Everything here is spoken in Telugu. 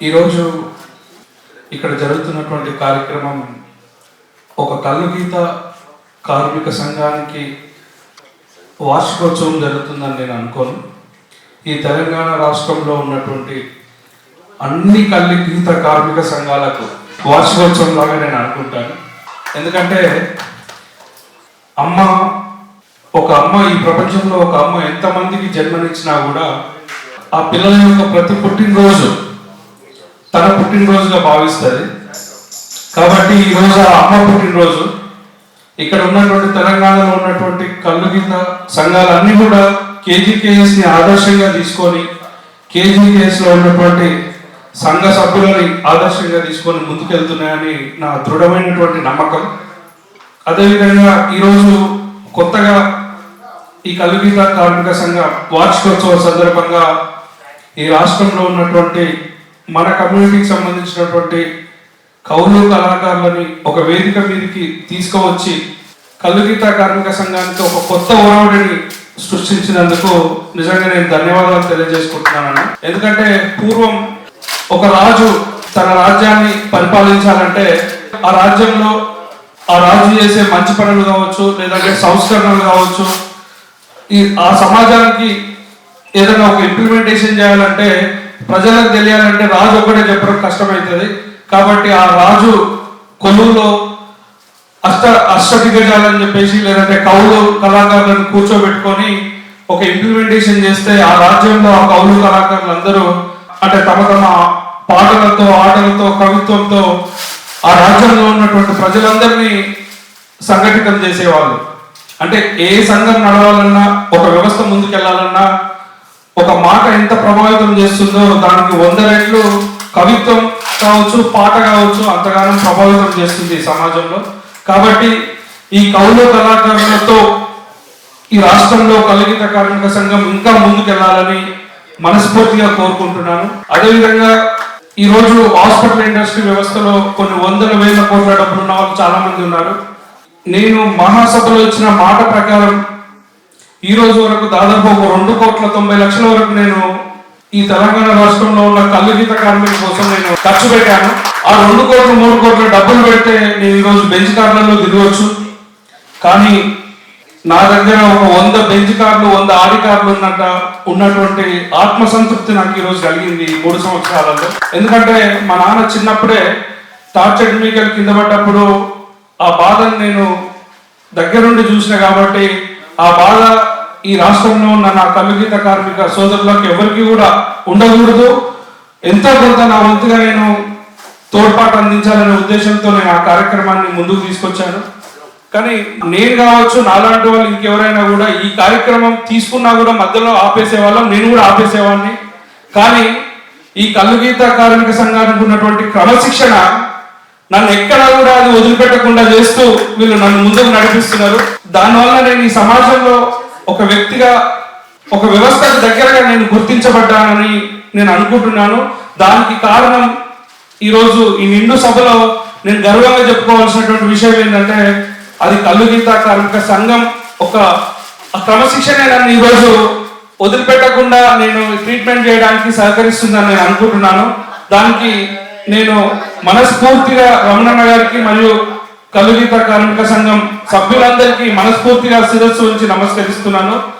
ఈరోజు ఇక్కడ జరుగుతున్నటువంటి కార్యక్రమం ఒక కళ్ళు కార్మిక సంఘానికి వార్షికోత్సవం జరుగుతుందని నేను అనుకోను. ఈ తెలంగాణ రాష్ట్రంలో ఉన్నటువంటి అన్ని కళ్ళు గీత కార్మిక సంఘాలకు వార్షికోత్సవం లాగా నేను అనుకుంటాను. ఎందుకంటే అమ్మ ఒక అమ్మ ఈ ప్రపంచంలో ఒక అమ్మ ఎంతమందికి జన్మనిచ్చినా కూడా ఆ పిల్లల యొక్క ప్రతి పుట్టినరోజు తన పుట్టినరోజుగా భావిస్తుంది. కాబట్టి ఈరోజు ఆ అమ్మ పుట్టినరోజు. ఇక్కడ ఉన్నటువంటి తెలంగాణలో ఉన్నటువంటి కళ్ళు కింద సంఘాలన్నీ కూడా కేజీకేఎస్ని ఆదర్శంగా తీసుకొని కేజీకేఎస్లో ఉన్నటువంటి సంఘ సభ్యులని ఆదర్శంగా తీసుకొని ముందుకెళ్తున్నాయని నా దృఢమైనటువంటి నమ్మకం. అదేవిధంగా ఈరోజు కొత్తగా ఈ కలుగీత కార్మిక సంఘ వార్షికోత్సవ సందర్భంగా ఈ రాష్ట్రంలో ఉన్నటువంటి మన కమ్యూనిటీకి సంబంధించినటువంటి కౌలు కళాకారులని ఒక వేదిక మీదకి తీసుకువచ్చి కలుగీత కార్మిక సంఘానికి ఒక కొత్త ఒరవడిని సృష్టించినందుకు నిజంగా నేను ధన్యవాదాలు తెలియజేసుకుంటున్నాను ఎందుకంటే పూర్వం ఒక రాజు తన రాజ్యాన్ని పరిపాలించాలంటే ఆ రాజ్యంలో ఆ రాజు చేసే మంచి పనులు కావచ్చు లేదంటే సంస్కరణలు కావచ్చు ఈ ఆ సమాజానికి ఏదైనా ఒక ఇంప్లిమెంటేషన్ చేయాలంటే ప్రజలకు తెలియాలంటే రాజు ఒక్కడే చెప్పడం కష్టమవుతుంది కాబట్టి ఆ రాజు కొలువులో అష్ట అష్టదిగ్గజాలని చెప్పేసి లేదంటే కౌలు కళాకారులను కూర్చోబెట్టుకొని ఒక ఇంప్లిమెంటేషన్ చేస్తే ఆ రాజ్యంలో ఆ కౌలు కళాకారులు అందరూ అంటే తమ తమ పాటలతో ఆటలతో కవిత్వంతో ఆ రాజ్యంలో ఉన్నటువంటి ప్రజలందరినీ సంఘటితం చేసేవాళ్ళు. అంటే ఏ సంఘం నడవాలన్నా ఒక వ్యవస్థ ముందుకెళ్ళాలన్నా ఒక మాట ఎంత ప్రభావితం చేస్తుందో దానికి వంద రెట్లు కవిత్వం కావచ్చు పాట కావచ్చు అంతగానో ప్రభావితం చేస్తుంది సమాజంలో. కాబట్టి ఈ కౌలు కళాకారులతో ఈ రాష్ట్రంలో కలిగిత కార్మిక సంఘం ఇంకా ముందుకెళ్ళాలని మనస్ఫూర్తిగా కోరుకుంటున్నాను. అదేవిధంగా ఈ రోజు హాస్పిటల్ ఇండస్ట్రీ వ్యవస్థలో కొన్ని వందల వేల కోట్ల డబ్బులు ఉన్న వాళ్ళు చాలా మంది ఉన్నారు. నేను మహాసభలో ఇచ్చిన మాట ప్రకారం ఈ రోజు వరకు దాదాపు ఒక రెండు కోట్ల తొంభై లక్షల వరకు నేను ఈ తెలంగాణ రాష్ట్రంలో ఉన్న కల్లుగీత కార్మికుల కోసం నేను ఖర్చు పెట్టాను. ఆ రెండు కోట్లు మూడు కోట్ల డబ్బులు పెడితే నేను ఈరోజు బెంచ్ కార్లలో దిగవచ్చు. కానీ నా దగ్గర ఒక వంద బెంచ్ కార్లు వంద ఆడి కార్లు ఉన్నట్ట ఉన్నటువంటి ఆత్మసంతృప్తి నాకు ఈరోజు కలిగింది ఈ మూడు సంవత్సరాలలో. ఎందుకంటే మా నాన్న చిన్నప్పుడే టార్చర్ మీకల్ కింద పడ్డప్పుడు ఆ బాధను నేను దగ్గరుండి చూసిన కాబట్టి ఆ బాధ ఈ రాష్ట్రంలో ఉన్న నా కలుగీత కార్మిక సోదరులకు ఎవరికి కూడా ఉండకూడదు. ఎంతో కొంత నా వంతుగా నేను తోడ్పాటు అందించాలనే ఉద్దేశంతో నేను ఆ కార్యక్రమాన్ని ముందుకు తీసుకొచ్చాను. కానీ నేను కావచ్చు నాలాంటి వాళ్ళు ఇంకెవరైనా కూడా ఈ కార్యక్రమం తీసుకున్నా కూడా మధ్యలో ఆపేసే వాళ్ళం నేను కూడా ఆపేసేవాడిని. కానీ ఈ కల్లుగీత కార్మిక సంఘానికి ఉన్నటువంటి క్రమశిక్షణ నన్ను ఎక్కడా కూడా అది వదిలిపెట్టకుండా చేస్తూ వీళ్ళు నన్ను ముందుకు నడిపిస్తున్నారు. దానివల్ల నేను ఈ సమాజంలో ఒక వ్యక్తిగా ఒక వ్యవస్థకు దగ్గరగా నేను గుర్తించబడ్డానని నేను అనుకుంటున్నాను. దానికి కారణం ఈరోజు ఈ నిండు సభలో నేను గర్వంగా చెప్పుకోవాల్సినటువంటి విషయం ఏంటంటే అది కల్లుగీత కార్మిక సంఘం ఒక ఆ క్రమశిక్షణ నన్ను ఈరోజు వదిలిపెట్టకుండా నేను ట్రీట్మెంట్ చేయడానికి సహకరిస్తుందని నేను అనుకుంటున్నాను. దానికి నేను మనస్ఫూర్తిగా రమణన్న గారికి మరియు కలుగీత కార్మిక సంఘం సభ్యులందరికీ మనస్ఫూర్తిగా శిరస్సు ఉంచి నమస్కరిస్తున్నాను.